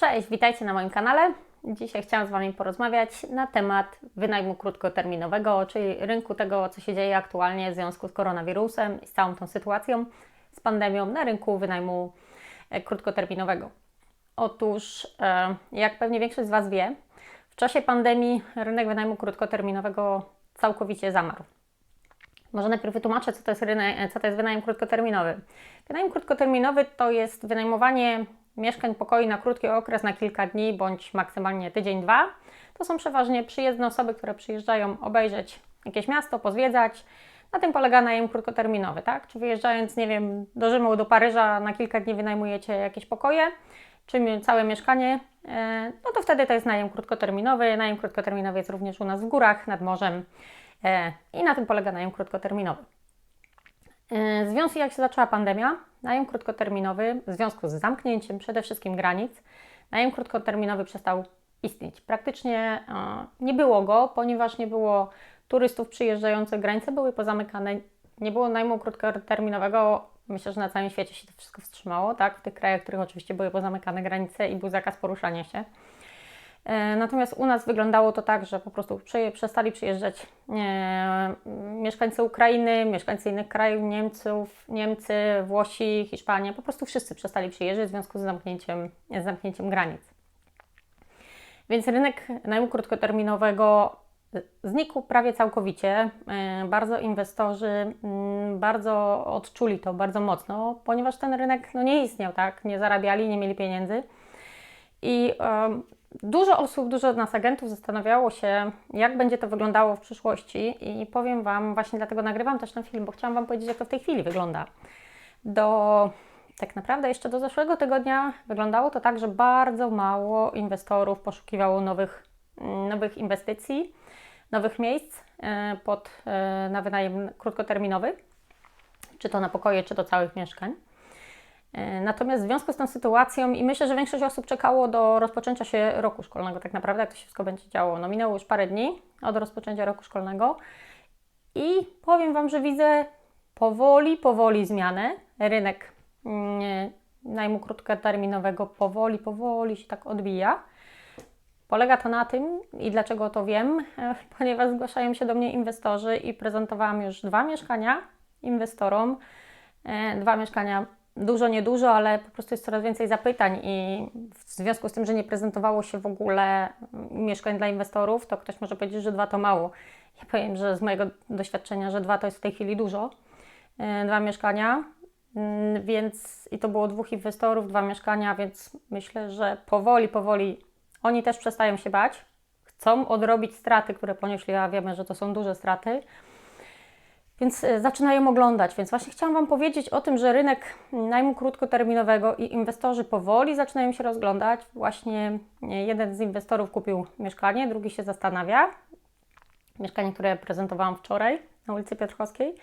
Cześć, witajcie na moim kanale. Dzisiaj chciałam z Wami porozmawiać na temat wynajmu krótkoterminowego, czyli rynku tego, co się dzieje aktualnie w związku z koronawirusem i z całą tą sytuacją, z pandemią na rynku wynajmu e, krótkoterminowego. Otóż, e, jak pewnie większość z Was wie, w czasie pandemii rynek wynajmu krótkoterminowego całkowicie zamarł. Może najpierw wytłumaczę, co to jest, rynek, co to jest wynajem krótkoterminowy. Wynajem krótkoterminowy to jest wynajmowanie mieszkań pokoi na krótki okres, na kilka dni bądź maksymalnie tydzień, dwa. To są przeważnie przyjezdne osoby, które przyjeżdżają obejrzeć jakieś miasto, pozwiedzać. Na tym polega najem krótkoterminowy, tak? Czy wyjeżdżając, nie wiem, do Rzymu, do Paryża na kilka dni wynajmujecie jakieś pokoje, czy całe mieszkanie, e, no to wtedy to jest najem krótkoterminowy. Najem krótkoterminowy jest również u nas w górach, nad morzem e, i na tym polega najem krótkoterminowy. E, w związku jak się zaczęła pandemia, najem krótkoterminowy w związku z zamknięciem przede wszystkim granic, najem krótkoterminowy przestał istnieć. Praktycznie nie było go, ponieważ nie było turystów przyjeżdżających, granice były pozamykane, nie było najmu krótkoterminowego. Myślę, że na całym świecie się to wszystko wstrzymało, tak? W tych krajach, w których oczywiście były pozamykane granice i był zakaz poruszania się. E, natomiast u nas wyglądało to tak, że po prostu przestali przyjeżdżać e, mieszkańcy Ukrainy, mieszkańcy innych krajów, Niemców, Niemcy, Włosi, Hiszpania, po prostu wszyscy przestali przyjeżdżać w związku z zamknięciem, z zamknięciem granic. Więc rynek najmu krótkoterminowego znikł prawie całkowicie. E, bardzo inwestorzy mm, bardzo odczuli to bardzo mocno, ponieważ ten rynek no, nie istniał, tak? Nie zarabiali, nie mieli pieniędzy. I Dużo osób, dużo nas agentów zastanawiało się, jak będzie to wyglądało w przyszłości, i powiem Wam, właśnie dlatego nagrywam też ten film, bo chciałam Wam powiedzieć, jak to w tej chwili wygląda. Do tak naprawdę jeszcze do zeszłego tygodnia wyglądało to tak, że bardzo mało inwestorów poszukiwało nowych, nowych inwestycji, nowych miejsc e, pod, e, na wynajem krótkoterminowy, czy to na pokoje, czy do całych mieszkań. E, natomiast w związku z tą sytuacją, i myślę, że większość osób czekało do rozpoczęcia się roku szkolnego, tak naprawdę, jak to się wszystko będzie działo. No, minęło już parę dni od rozpoczęcia roku szkolnego i powiem Wam, że widzę powoli, powoli zmianę. Rynek mm, najmu krótkoterminowego powoli, powoli się tak odbija. Polega to na tym, i dlaczego to wiem, ponieważ zgłaszają się do mnie inwestorzy i prezentowałam już dwa mieszkania inwestorom. E, dwa mieszkania dużo, niedużo, ale po prostu jest coraz więcej zapytań i w związku z tym, że nie prezentowało się w ogóle mieszkań dla inwestorów, to ktoś może powiedzieć, że dwa to mało. Ja powiem, że z mojego doświadczenia, że dwa to jest w tej chwili dużo. E, dwa mieszkania, mm, więc i to było dwóch inwestorów, dwa mieszkania, więc myślę, że powoli, powoli oni też przestają się bać, chcą odrobić straty, które ponieśli, a wiemy, że to są duże straty więc e, zaczynają oglądać. Więc właśnie chciałam Wam powiedzieć o tym, że rynek najmu krótkoterminowego i inwestorzy powoli zaczynają się rozglądać. Właśnie e, jeden z inwestorów kupił mieszkanie, drugi się zastanawia. Mieszkanie, które prezentowałam wczoraj na ulicy Piotrkowskiej.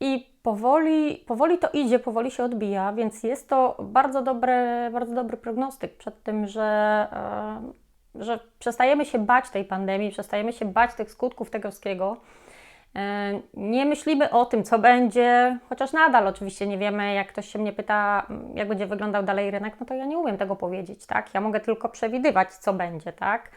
I powoli, powoli to idzie, powoli się odbija, więc jest to bardzo dobry, bardzo dobry prognostyk przed tym, że, e, że przestajemy się bać tej pandemii, przestajemy się bać tych skutków tego wszystkiego nie myślimy o tym, co będzie, chociaż nadal oczywiście nie wiemy, jak ktoś się mnie pyta, jak będzie wyglądał dalej rynek, no to ja nie umiem tego powiedzieć, tak? Ja mogę tylko przewidywać, co będzie, tak?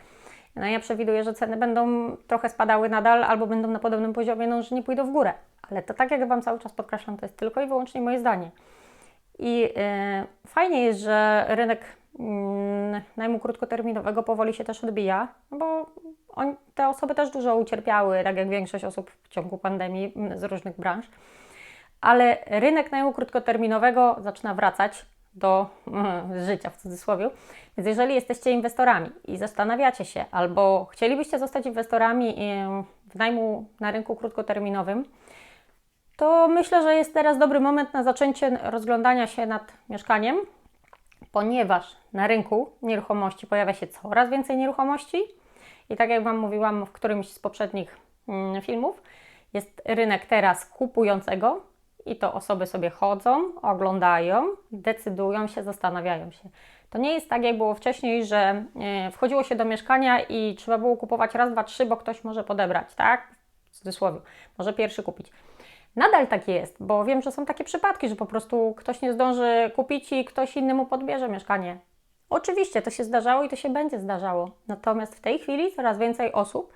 No ja przewiduję, że ceny będą trochę spadały nadal albo będą na podobnym poziomie, no że nie pójdą w górę. Ale to tak jak Wam cały czas podkreślam, to jest tylko i wyłącznie moje zdanie. I yy, fajnie jest, że rynek najmu krótkoterminowego powoli się też odbija, bo on, te osoby też dużo ucierpiały, tak jak większość osób w ciągu pandemii z różnych branż. Ale rynek najmu krótkoterminowego zaczyna wracać do mm, życia w cudzysłowie. Więc jeżeli jesteście inwestorami i zastanawiacie się, albo chcielibyście zostać inwestorami w najmu na rynku krótkoterminowym, to myślę, że jest teraz dobry moment na zaczęcie rozglądania się nad mieszkaniem, ponieważ na rynku nieruchomości pojawia się coraz więcej nieruchomości i tak jak Wam mówiłam w którymś z poprzednich mm, filmów, jest rynek teraz kupującego i to osoby sobie chodzą, oglądają, decydują się, zastanawiają się. To nie jest tak, jak było wcześniej, że e, wchodziło się do mieszkania i trzeba było kupować raz, dwa, trzy, bo ktoś może podebrać, tak? W cudzysłowie, może pierwszy kupić. Nadal tak jest, bo wiem, że są takie przypadki, że po prostu ktoś nie zdąży kupić i ktoś inny mu podbierze mieszkanie Oczywiście to się zdarzało i to się będzie zdarzało. Natomiast w tej chwili coraz więcej osób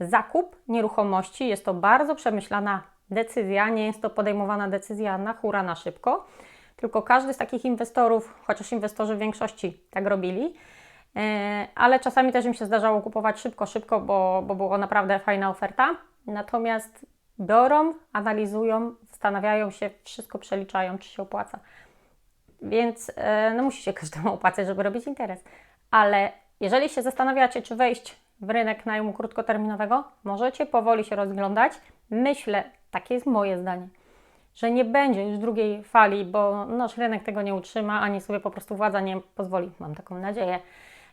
zakup nieruchomości jest to bardzo przemyślana decyzja, nie jest to podejmowana decyzja na hura, na szybko, tylko każdy z takich inwestorów, chociaż inwestorzy w większości tak robili, e, ale czasami też im się zdarzało kupować szybko, szybko, bo, bo była naprawdę fajna oferta. Natomiast biorą, analizują, zastanawiają się, wszystko przeliczają, czy się opłaca. Więc e, no, musi się każdemu opłacać, żeby robić interes. Ale jeżeli się zastanawiacie, czy wejść w rynek najmu krótkoterminowego, możecie powoli się rozglądać. Myślę, takie jest moje zdanie, że nie będzie już drugiej fali, bo nasz rynek tego nie utrzyma, ani sobie po prostu władza nie pozwoli, mam taką nadzieję,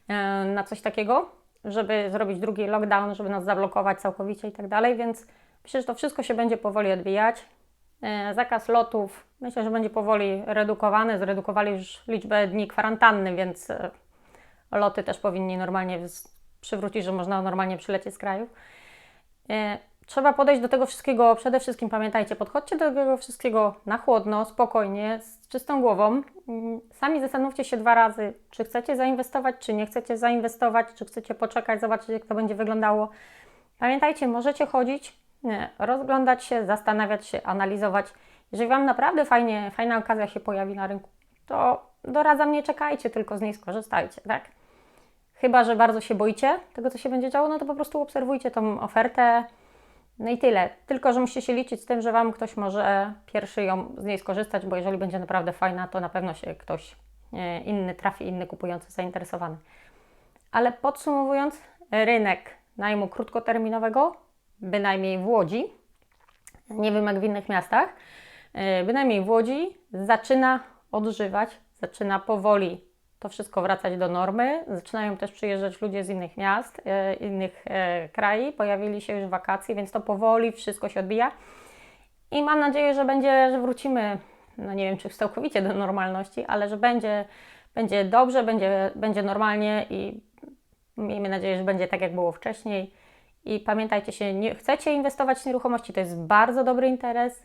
e, na coś takiego, żeby zrobić drugi lockdown, żeby nas zablokować całkowicie i tak dalej, więc myślę, że to wszystko się będzie powoli odbijać. E, zakaz lotów myślę, że będzie powoli redukowany. Zredukowali już liczbę dni kwarantanny, więc e, loty też powinni normalnie przywrócić, że można normalnie przylecieć z kraju. E, trzeba podejść do tego wszystkiego, przede wszystkim pamiętajcie, podchodźcie do tego wszystkiego na chłodno, spokojnie, z czystą głową. Mm, sami zastanówcie się dwa razy, czy chcecie zainwestować, czy nie chcecie zainwestować, czy chcecie poczekać, zobaczyć, jak to będzie wyglądało. Pamiętajcie, możecie chodzić, rozglądać się, zastanawiać się, analizować. Jeżeli Wam naprawdę fajnie, fajna okazja się pojawi na rynku, to doradzam, nie czekajcie, tylko z niej skorzystajcie, tak? Chyba, że bardzo się boicie tego, co się będzie działo, no to po prostu obserwujcie tą ofertę. No i tyle. Tylko, że musicie się liczyć z tym, że Wam ktoś może pierwszy ją z niej skorzystać, bo jeżeli będzie naprawdę fajna, to na pewno się ktoś e, inny trafi, inny kupujący, zainteresowany. Ale podsumowując, rynek najmu krótkoterminowego, bynajmniej w Łodzi, nie wiem jak w innych miastach, e, bynajmniej w Łodzi zaczyna odżywać, zaczyna powoli to wszystko wracać do normy. Zaczynają też przyjeżdżać ludzie z innych miast, e, innych e, krajów, pojawili się już wakacje, więc to powoli wszystko się odbija. I mam nadzieję, że będzie, że wrócimy, no nie wiem czy całkowicie do normalności, ale że będzie, będzie dobrze, będzie, będzie normalnie i miejmy nadzieję, że będzie tak jak było wcześniej. I pamiętajcie się, nie chcecie inwestować w nieruchomości, to jest bardzo dobry interes,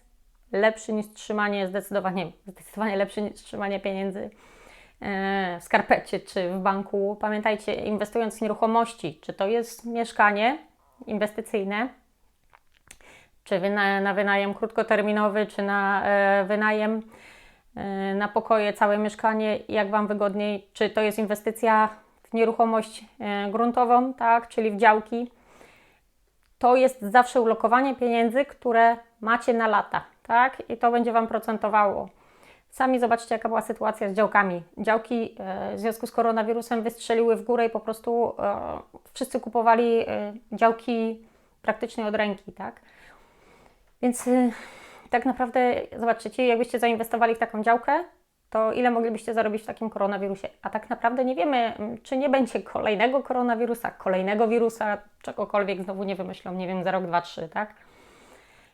lepszy niż trzymanie, zdecydowanie, zdecydowanie lepszy niż trzymanie pieniędzy e, w skarpecie czy w banku. Pamiętajcie, inwestując w nieruchomości, czy to jest mieszkanie inwestycyjne, czy wyna na wynajem krótkoterminowy, czy na e, wynajem e, na pokoje, całe mieszkanie, jak Wam wygodniej, czy to jest inwestycja w nieruchomość gruntową, tak, czyli w działki, to jest zawsze ulokowanie pieniędzy, które macie na lata, tak? I to będzie Wam procentowało. Sami zobaczcie, jaka była sytuacja z działkami. Działki e, w związku z koronawirusem wystrzeliły w górę i po prostu e, wszyscy kupowali e, działki praktycznie od ręki, tak? Więc tak naprawdę, zobaczcie, jakbyście zainwestowali w taką działkę, to ile moglibyście zarobić w takim koronawirusie? A tak naprawdę nie wiemy, czy nie będzie kolejnego koronawirusa, kolejnego wirusa, czegokolwiek znowu nie wymyślą, nie wiem, za rok, dwa, trzy, tak?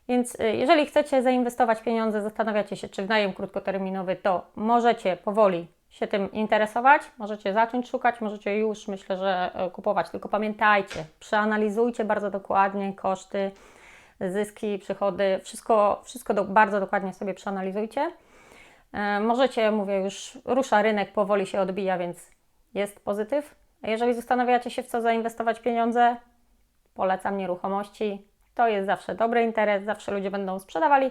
Więc y, jeżeli chcecie zainwestować pieniądze, zastanawiacie się, czy w najem krótkoterminowy, to możecie powoli się tym interesować, możecie zacząć szukać, możecie już, myślę, że e, kupować. Tylko pamiętajcie, przeanalizujcie bardzo dokładnie koszty, zyski, przychody, wszystko, wszystko do, bardzo dokładnie sobie przeanalizujcie możecie, mówię już, rusza rynek, powoli się odbija, więc jest pozytyw. Jeżeli zastanawiacie się, w co zainwestować pieniądze, polecam nieruchomości. To jest zawsze dobry interes, zawsze ludzie będą sprzedawali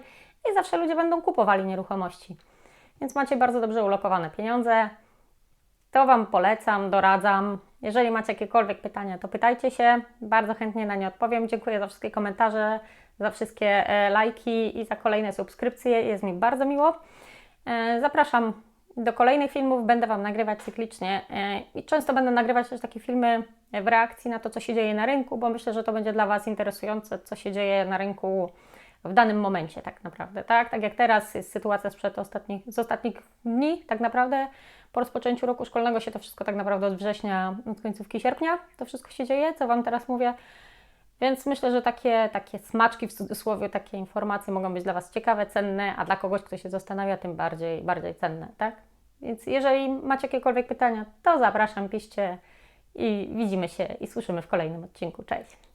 i zawsze ludzie będą kupowali nieruchomości. Więc macie bardzo dobrze ulokowane pieniądze. To Wam polecam, doradzam. Jeżeli macie jakiekolwiek pytania, to pytajcie się. Bardzo chętnie na nie odpowiem. Dziękuję za wszystkie komentarze, za wszystkie e, lajki i za kolejne subskrypcje. Jest mi bardzo miło. E, zapraszam do kolejnych filmów, będę Wam nagrywać cyklicznie e, i często będę nagrywać też takie filmy w reakcji na to, co się dzieje na rynku, bo myślę, że to będzie dla Was interesujące, co się dzieje na rynku w danym momencie tak naprawdę, tak? Tak jak teraz jest sytuacja sprzed ostatnich, z ostatnich dni, tak naprawdę po rozpoczęciu roku szkolnego się to wszystko tak naprawdę od września, od końcówki sierpnia, to wszystko się dzieje, co Wam teraz mówię. Więc myślę, że takie, takie smaczki w cudzysłowie, takie informacje mogą być dla Was ciekawe, cenne, a dla kogoś, kto się zastanawia, tym bardziej, bardziej cenne, tak? Więc jeżeli macie jakiekolwiek pytania, to zapraszam, piszcie i widzimy się i słyszymy w kolejnym odcinku. Cześć!